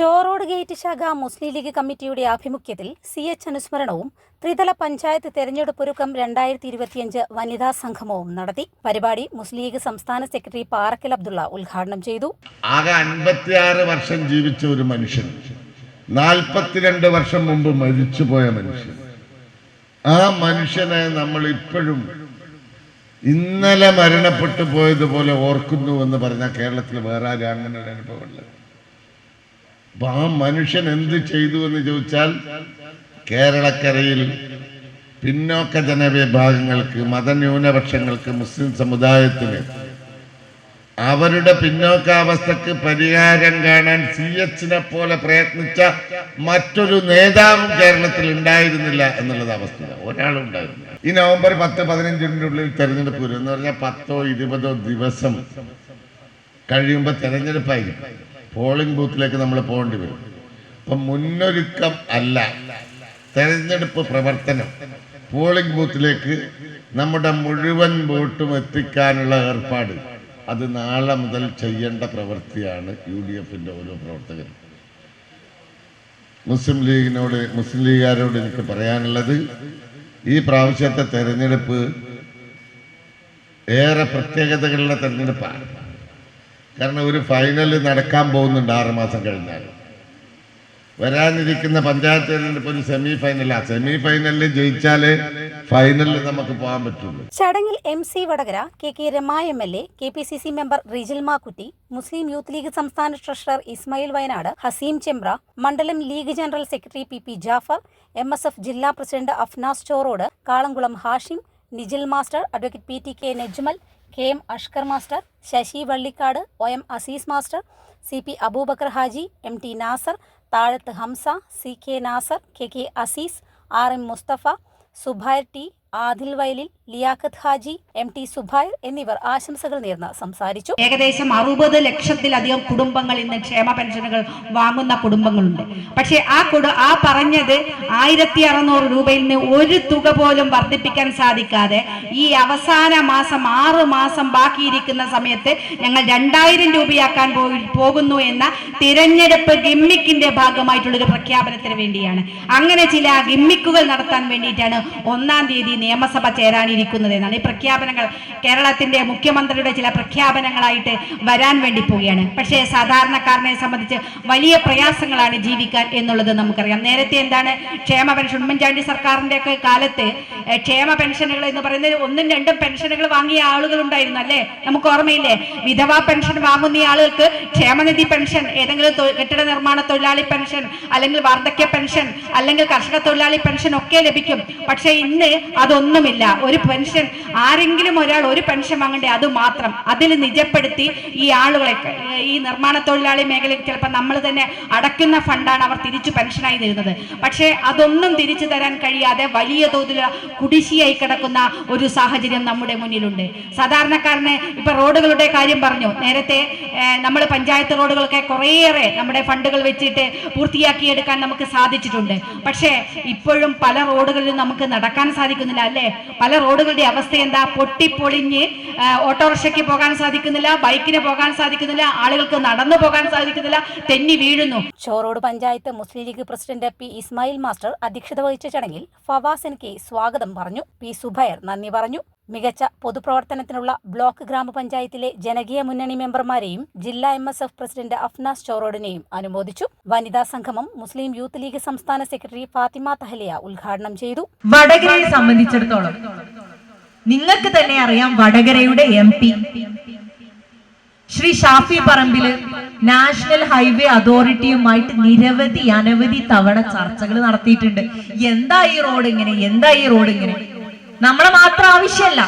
Chorode gate ശാഖ മുസ്ലിം league കമ്മിറ്റിയുടെ ആഭിമുഖ്യത്തിൽ സി എച്ച് അനുസ്മരണവും ത്രിതല പഞ്ചായത്ത് തെരഞ്ഞെടുപ്പൊരുക്കം രണ്ടായിരത്തി ഇരുപത്തിയഞ്ച് വനിതാ സംഗമവും നടത്തി. പരിപാടി മുസ്ലിം ലീഗ് സംസ്ഥാന സെക്രട്ടറി പാറക്കൽ അബ്ദുള്ള ഉദ്ഘാടനം ചെയ്തു. ആകെ അൻപത്തിയാറ് വർഷം ജീവിച്ച ഒരു മനുഷ്യൻ. നാൽപ്പത്തിരണ്ട് വർഷം മുമ്പ് മരിച്ചുപോയ മനുഷ്യൻ. ആ മനുഷ്യനെ നമ്മൾ ഇപ്പോഴും ഇന്നലെ മരണപ്പെട്ടു പോയതുപോലെ ഓർക്കുന്നു എന്ന് പറഞ്ഞാൽ കേരളത്തിൽ വേറെ ആരും അങ്ങനെ ഒരു അനുഭവമുള്ളത് അപ്പൊ ആ മനുഷ്യൻ എന്ത് ചെയ്തു എന്ന് ചോദിച്ചാൽ കേരളക്കരയിൽ പിന്നോക്ക ജനവിഭാഗങ്ങൾക്ക് മതന്യൂനപക്ഷങ്ങൾക്ക് മുസ്ലിം സമുദായത്തിന് അവരുടെ പിന്നോക്കാവസ്ഥക്ക് പരിഹാരം കാണാൻ സി എച്ചിനെ പോലെ പ്രയത്നിച്ച മറ്റൊരു നേതാവും കേരളത്തിൽ ഉണ്ടായിരുന്നില്ല എന്നുള്ളത് അവസ്ഥ ഒരാളും ഉണ്ടായിരുന്നില്ല. ഈ നവംബർ പത്ത് പതിനഞ്ചിന്റെ ഉള്ളിൽ തെരഞ്ഞെടുപ്പ് വരും എന്ന് പറഞ്ഞാൽ പത്തോ ഇരുപതോ ദിവസം കഴിയുമ്പോൾ തെരഞ്ഞെടുപ്പായിരിക്കും. പോളിംഗ് ബൂത്തിലേക്ക് നമ്മൾ പോകേണ്ടി വരും. അപ്പം മുന്നൊരുക്കം അല്ല. തെരഞ്ഞെടുപ്പ് പ്രവർത്തനം. പോളിംഗ് ബൂത്തിലേക്ക് നമ്മുടെ മുഴുവൻ വോട്ടും എത്തിക്കാനുള്ള ഏർപ്പാട്. അത് നാളെ മുതൽ ചെയ്യേണ്ട പ്രവൃത്തിയാണ് യു ഡി എഫിന്റെ ഓരോ പ്രവർത്തകരും. മുസ്ലിം ലീഗിനോട് മുസ്ലിം ലീഗുകാരോട് എനിക്ക് പറയാനുള്ളത് ഈ പ്രാവശ്യത്തെ തെരഞ്ഞെടുപ്പ് ഏറെ പ്രത്യേകതകളുടെ തെരഞ്ഞെടുപ്പാണ്. കാരണം ഒരു ഫൈനൽ നടക്കാൻ പോകുന്നുണ്ട് ആറ് മാസം കഴിഞ്ഞാൽ. വരാനിരിക്കുന്ന പഞ്ചായത്ത് തെരഞ്ഞെടുപ്പ് ഒരു സെമി ഫൈനലാണ് സെമി ഫൈനലിൽ ജയിച്ചാലേ ഫൈനലിൽ നമുക്ക് പോകാൻ പറ്റുള്ളൂ. ചടങ്ങിൽ M C Vadakara K K Rema M L A K P C C member Rijil Makkutty Muslim Youth League സംസ്ഥാന ട്രഷറർ ഇസ്മായിൽ വയനാട് ഹസീം ചെമ്പ്ര മണ്ഡലം League general secretary P P Jafar M S F ജില്ലാ president Afnas Chorode Kalamkulam Hashim Nijil master advocate P T K Najmal K M Ashkar master Sasi Vallikkad O M Azeez master C P Aboobacker Haji M T Nasar Thazhath Hamza C K Nasar K K Azeez R M Musthafa Zubair T Adil Vayalil Liyaqat Haji M T Zubair എന്നിവർ ആശംസകൾ നേർന്ന് സംസാരിച്ചു. ഏകദേശം അറുപത് ലക്ഷത്തിലധികം കുടുംബങ്ങൾ ഇന്ന് ക്ഷേമ പെൻഷനുകൾ വാങ്ങുന്ന കുടുംബങ്ങളുണ്ട്. പക്ഷേ ആ കുടു ആ പറഞ്ഞത് ആയിരത്തി അറുന്നൂറ് രൂപയിൽ നിന്ന് ഒരു തുക പോലും വർദ്ധിപ്പിക്കാൻ സാധിക്കാതെ ഈ അവസാന മാസം ആറ് മാസം ബാക്കിയിരിക്കുന്ന സമയത്ത് ഞങ്ങൾ രണ്ടായിരം രൂപയാക്കാൻ പോയി- പോകുന്നു എന്ന തിരഞ്ഞെടുപ്പ് ഗിമ്മിക്കിന്റെ ഭാഗമായിട്ടുള്ള ഒരു പ്രഖ്യാപനത്തിന് വേണ്ടിയാണ്. അങ്ങനെ ചില ഗിമ്മിക്കുകൾ നടത്താൻ വേണ്ടിയിട്ടാണ് ഒന്നാം തീയതി നിയമസഭ ചേരാനിരിക്കുന്നത്. എന്നാണ് ഈ പ്രഖ്യാപനങ്ങൾ കേരളത്തിന്റെ മുഖ്യമന്ത്രിയുടെ ചില പ്രഖ്യാപനങ്ങളായിട്ട് വരാൻ വേണ്ടി പോവുകയാണ്. പക്ഷേ സാധാരണക്കാരനെ സംബന്ധിച്ച് വലിയ പ്രയാസങ്ങളാണ് ജീവിക്കാൻ എന്നുള്ളത് നമുക്കറിയാം. നേരത്തെ എന്താണ് ക്ഷേമ പെൻഷൻ ഉമ്മൻചാണ്ടി സർക്കാരിന്റെ ഒക്കെ കാലത്ത് ക്ഷേമ പെൻഷനുകൾ എന്ന് പറയുന്നത് ഒന്നും രണ്ടും പെൻഷനുകൾ വാങ്ങിയ ആളുകൾ ഉണ്ടായിരുന്നു അല്ലേ? നമുക്ക് ഓർമ്മയില്ലേ? വിധവാ പെൻഷൻ വാങ്ങുന്ന ആളുകൾക്ക് ക്ഷേമനിധി പെൻഷൻ ഏതെങ്കിലും കെട്ടിട നിർമ്മാണ തൊഴിലാളി പെൻഷൻ അല്ലെങ്കിൽ വാർദ്ധക്യ പെൻഷൻ അല്ലെങ്കിൽ കർഷക തൊഴിലാളി പെൻഷൻ ഒക്കെ ലഭിക്കും. പക്ഷേ ഇന്ന് അതൊന്നുമില്ല. ഒരു പെൻഷൻ ആരെങ്കിലും ഒരാൾ ഒരു പെൻഷൻ വാങ്ങണ്ടേ അത് മാത്രം. അതിൽ നിജപ്പെടുത്തി ഈ ആളുകളെ ഈ നിർമ്മാണ തൊഴിലാളി മേഖലയിൽ ചിലപ്പോൾ നമ്മൾ തന്നെ അടയ്ക്കുന്ന ഫണ്ടാണ് അവർ തിരിച്ചു പെൻഷനായി തരുന്നത്. പക്ഷേ അതൊന്നും തിരിച്ചു തരാൻ കഴിയാതെ വലിയ തോതിൽ കുടിശ്ശിയായി കിടക്കുന്ന ഒരു സാഹചര്യം നമ്മുടെ മുന്നിലുണ്ട്. സാധാരണക്കാരന് ഇപ്പൊ റോഡുകളുടെ കാര്യം പറഞ്ഞു. നേരത്തെ നമ്മൾ പഞ്ചായത്ത് റോഡുകളൊക്കെ കുറേയേറെ നമ്മുടെ ഫണ്ടുകൾ വെച്ചിട്ട് പൂർത്തിയാക്കിയെടുക്കാൻ നമുക്ക് സാധിച്ചിട്ടുണ്ട്. പക്ഷേ ഇപ്പോഴും പല റോഡുകളിലും നമുക്ക് നടക്കാൻ സാധിക്കുന്നില്ല അല്ലേ? പല റോഡുകളുടെ അവസ്ഥ എന്താ? പൊട്ടിപ്പൊളിഞ്ഞ് ഓട്ടോറിക്ഷയ്ക്ക് പോകാൻ സാധിക്കുന്നില്ല ബൈക്കിന് പോകാൻ സാധിക്കുന്നില്ല ആളുകൾക്ക് നടന്നു പോകാൻ സാധിക്കുന്നില്ല തെന്നി വീഴുന്നു. Chorode panchayat Muslim League president P Ismail master അധ്യക്ഷത വഹിച്ച ചടങ്ങിൽ ഫവാസ് സ്വാഗതം പറഞ്ഞു. പി സുബൈർ നന്ദി പറഞ്ഞു. മികച്ച പൊതുപ്രവർത്തനത്തിനുള്ള ബ്ലോക്ക് ഗ്രാമപഞ്ചായത്തിലെ ജനകീയ മുന്നണി മെമ്പർമാരെയും ജില്ലാ M S F president Afnas ചോറോഡിനെയും അനുമോദിച്ചു. വനിതാ സംഗമം മുസ്ലിം യൂത്ത് ലീഗ് സംസ്ഥാന സെക്രട്ടറി ഫാത്തിമ തഹലിയ ഉദ്ഘാടനം ചെയ്തു. വടകരയെ സംബന്ധിച്ചിടത്തോളം നിങ്ങൾക്ക് തന്നെ അറിയാം വടകരയുടെ M P. Shri Shafi Parambil national highway അതോറിറ്റിയുമായിട്ട് നിരവധി അനവധി തവണ ചർച്ചകൾ നടത്തിയിട്ടുണ്ട്. എന്താ ഈ റോഡ് ഇങ്ങനെ? എന്താ ഈ റോഡ് ഇങ്ങനെ? നമ്മളെ മാത്രം ആവശ്യമല്ല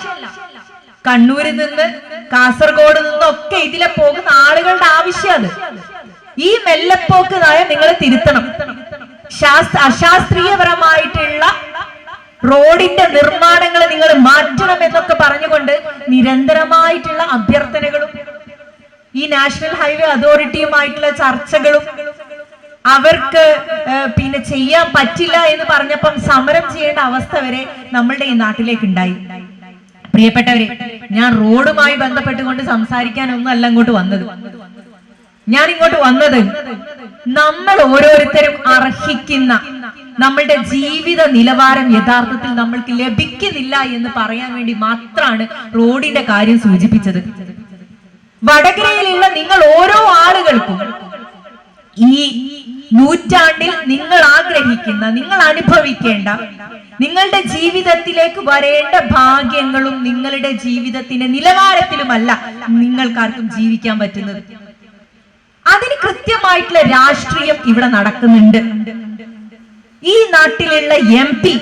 കണ്ണൂരിൽ നിന്ന് കാസർഗോഡ് നിന്നൊക്കെ ഇതിലെ പോകുന്ന ആളുകളുടെ ആവശ്യമാണ് ഈ മെല്ലപ്പോക്ക് നയം നിങ്ങൾ തിരുത്തണം. ശാസ്ത്ര അശാസ്ത്രീയപരമായിട്ടുള്ള റോഡിന്റെ നിർമ്മാണങ്ങൾ നിങ്ങൾ മാറ്റണം എന്നൊക്കെ പറഞ്ഞുകൊണ്ട് നിരന്തരമായിട്ടുള്ള അഭ്യർത്ഥനകളും ഈ നാഷണൽ ഹൈവേ അതോറിറ്റിയുമായിട്ടുള്ള ചർച്ചകളും അവർക്ക് പിന്നെ ചെയ്യാൻ പറ്റില്ല എന്ന് പറഞ്ഞപ്പം സമരം ചെയ്യേണ്ട അവസ്ഥ വരെ നമ്മളുടെ ഈ നാട്ടിലേക്ക് ഉണ്ടായി. പ്രിയപ്പെട്ടവരെ ഞാൻ റോഡുമായി ബന്ധപ്പെട്ടുകൊണ്ട് സംസാരിക്കാനൊന്നും അല്ല ഇങ്ങോട്ട് വന്നത്. ഞാൻ ഇങ്ങോട്ട് വന്നത് നമ്മൾ ഓരോരുത്തരും അർഹിക്കുന്ന നമ്മളുടെ ജീവിത നിലവാരം യഥാർത്ഥത്തിൽ നമ്മൾക്ക് ലഭിക്കുന്നില്ല എന്ന് പറയാൻ വേണ്ടി മാത്രമാണ് റോഡിന്റെ കാര്യം സൂചിപ്പിച്ചത്. വടകരയിലുള്ള നിങ്ങൾ ഓരോ ആളുകൾക്കും ഈ നൂറ്റാണ്ടിൽ നിങ്ങൾ ആഗ്രഹിക്കുന്ന നിങ്ങൾ അനുഭവിക്കേണ്ട നിങ്ങളുടെ ജീവിതത്തിലേക്ക് വരേണ്ട ഭാഗ്യങ്ങളും നിങ്ങളുടെ ജീവിതത്തിന്റെ നിലവാരത്തിലുമല്ല നിങ്ങൾക്കാർക്കും ജീവിക്കാൻ പറ്റുന്നത്. അതിന് കൃത്യമായിട്ടുള്ള രാഷ്ട്രീയം ഇവിടെ നടക്കുന്നുണ്ട്. ഈ നാട്ടിലുള്ള എം പി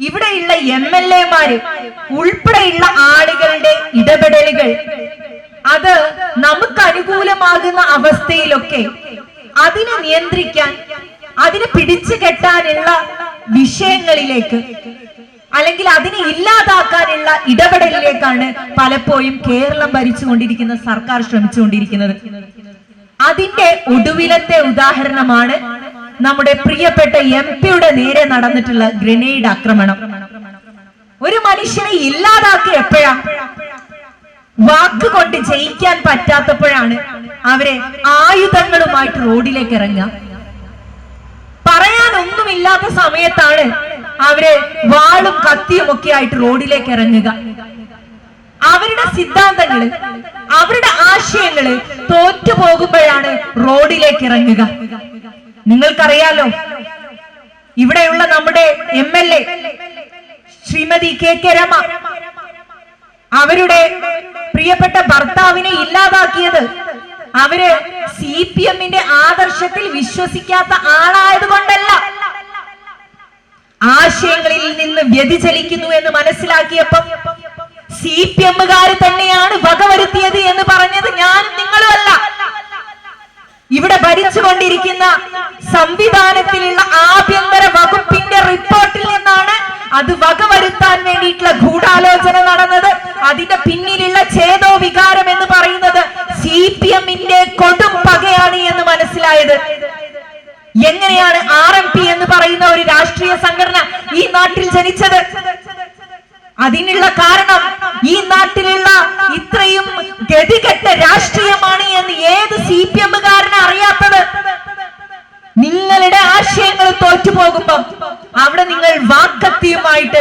ഇവിടെയുള്ള എം എൽ എമാര് ഉൾപ്പെടെയുള്ള ആളുകളുടെ ഇടപെടലുകൾ അത് നമുക്ക് അനുകൂലമാകുന്ന അവസ്ഥയിലൊക്കെ അതിനെ നിയന്ത്രിക്കാൻ അതിനെ പിടിച്ചു കെട്ടാനുള്ള വിഷയങ്ങളിലേക്ക് അല്ലെങ്കിൽ അതിനെ ഇല്ലാതാക്കാനുള്ള ഇടപെടലിലേക്കാണ് പലപ്പോഴും കേരളം ഭരിച്ചുകൊണ്ടിരിക്കുന്ന സർക്കാർ ശ്രമിച്ചുകൊണ്ടിരിക്കുന്നത്. അതിന്റെ ഒടുവിലത്തെ ഉദാഹരണമാണ് നമ്മുടെ പ്രിയപ്പെട്ട എം പിയുടെ നേരെ നടന്നിട്ടുള്ള ഗ്രനേഡ് ആക്രമണം. ഒരു മനുഷ്യനെ ഇല്ലാതാക്കി എപ്പോഴാ? വാക്കുകൊണ്ട് ജയിക്കാൻ പറ്റാത്തപ്പോഴാണ് അവരെ ആയുധങ്ങളുമായിട്ട് റോഡിലേക്ക് ഇറങ്ങുക. പറയാനൊന്നുമില്ലാത്ത സമയത്താണ് അവരെ വാളും കത്തിയും ഒക്കെ ആയിട്ട് റോഡിലേക്ക് ഇറങ്ങുക. അവരുടെ സിദ്ധാന്തങ്ങൾ അവരുടെ ആശയങ്ങൾ തോറ്റു പോകുമ്പോഴാണ് റോഡിലേക്ക് ഇറങ്ങുക. നിങ്ങൾക്കറിയാലോ ഇവിടെയുള്ള നമ്മുടെ M L A Shrimati K K Rema അവരുടെ പ്രിയപ്പെട്ട ഭർത്താവിനെ ഇല്ലാതാക്കിയത് അവർ സി പി എമ്മിന്റെ ആദർശത്തിൽ വിശ്വസിക്കാത്ത ആളായത് കൊണ്ടല്ല ആശയങ്ങളിൽ നിന്ന് വ്യതിചലിക്കുന്നു എന്ന് മനസ്സിലാക്കിയപ്പം സി പി എമ്മുകാർ തന്നെയാണ് വകവരുത്തിയത് എന്ന് പറഞ്ഞത് ഞാൻ നിങ്ങളുമല്ല ഇവിടെ ഭരിച്ചുകൊണ്ടിരിക്കുന്ന സംവിധാനത്തിലുള്ള ആഭ്യന്തര വകുപ്പിന്റെ റിപ്പോർട്ടിൽ നിന്നാണ് അത് വകവരുത്താൻ വേണ്ടിയിട്ടുള്ള ഗൂഢാലോചന നടന്നത്. അതിന്റെ പിന്നിലുള്ള ഛേദോ വികാരം എന്ന് എമ്മിന്റെ കൊടും പകയാണ് എന്ന് മനസ്സിലായത്. എങ്ങനെയാണ് ആർ എം പി എന്ന് പറയുന്ന ഒരു രാഷ്ട്രീയ സംഘടന ഈ നാട്ടിൽ ജനിച്ചത്? അതിനുള്ള കാരണം ഈ നാട്ടിലുള്ള ഇത്രയും ഗതികെട്ട രാഷ്ട്രീയമാണ് എന്ന് ഏത് സി പി എമ്മുകാരനെ അറിയാത്തത്? നിങ്ങളുടെ ആശയങ്ങൾ തോറ്റുപോകുമ്പോ അവിടെ നിങ്ങൾ വാക്കത്തിയുമായിട്ട്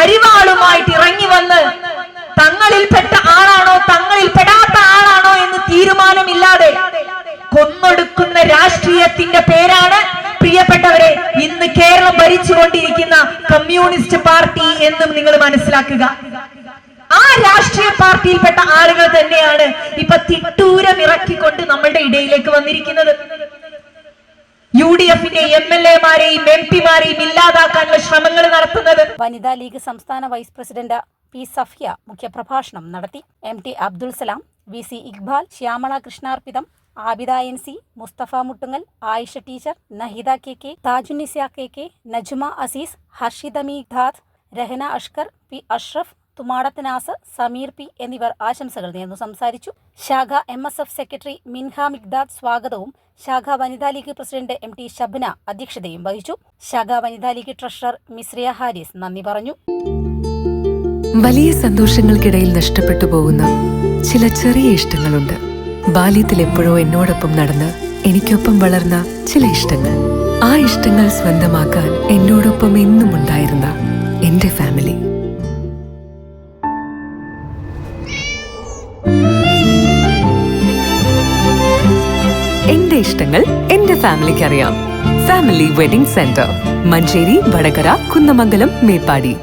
അരിവാളുമായിട്ട് ഇറങ്ങി വന്ന് തങ്ങളിൽപ്പെട്ട ആളാണോ തങ്ങളിൽ പെടാത്ത ആളാണോ എന്ന് തീരുമാനമില്ലാതെ കൊന്നൊടുക്കുന്ന രാഷ്ട്രീയത്തിന്റെ പേരാണ്. പ്രിയപ്പെട്ടവരെ ഇന്ന് കേരളം ഭരിച്ചുകൊണ്ടിരിക്കുന്ന കമ്മ്യൂണിസ്റ്റ് പാർട്ടി എന്നും നിങ്ങൾ മനസ്സിലാക്കുക. ആ രാഷ്ട്രീയ പാർട്ടിയിൽപ്പെട്ട ആളുകൾ തന്നെയാണ് ഇപ്പൊ തിട്ടൂരം ഇറക്കിക്കൊണ്ട് നമ്മളുടെ ഇടയിലേക്ക് വന്നിരിക്കുന്നത്. യു ഡി എഫിന്റെ എം എൽ എമാരെയും എം പിമാരെയും ഇല്ലാതാക്കാനുള്ള ശ്രമങ്ങൾ നടത്തുന്നത്. വനിതാ ലീഗ് സംസ്ഥാന വൈസ് പ്രസിഡന്റ് പി സഫിയ മുഖ്യപ്രഭാഷണം നടത്തി. M T Abdul Salam V C Iqbal Shyamala Krishnarpitham Abida N C Musthafa Muttungal Ayisha teacher Nahida K K Thajunisya K K Najuma Azeez Harshida Meeghad Rahana Ashkar P Ashraf Thumadath Naz Sameer P എന്നിവർ ആശംസകൾ നേർന്നു സംസാരിച്ചു. ശാഖ M S F secretary Minha Migdad സ്വാഗതവും ശാഖ വനിതാ League president M T Shabna അധ്യക്ഷതയും വഹിച്ചു. ശാഖ വനിതാ ലീഗ് ട്രഷറർ മിസ്രിയ ഹാരിസ് നന്ദി പറഞ്ഞു. വലിയ സന്തോഷങ്ങൾക്കിടയിൽ നഷ്ടപ്പെട്ടു പോകുന്ന ചില ചെറിയ ഇഷ്ടങ്ങളുണ്ട്. ബാല്യത്തിൽ എപ്പോഴോ എന്നോടൊപ്പം നടന്ന് എനിക്കൊപ്പം വളർന്ന ചില ഇഷ്ടങ്ങൾ. ആ ഇഷ്ടങ്ങൾ സ്വന്തമാക്കാൻ എന്നോടൊപ്പം എന്നും ഉണ്ടായിരുന്ന എന്റെ ഫാമിലി. എന്റെ ഇഷ്ടങ്ങൾ എന്റെ ഫാമിലിക്ക് അറിയാം family wedding centre Manjeri Vadakara Kunnamangalam Meppadi.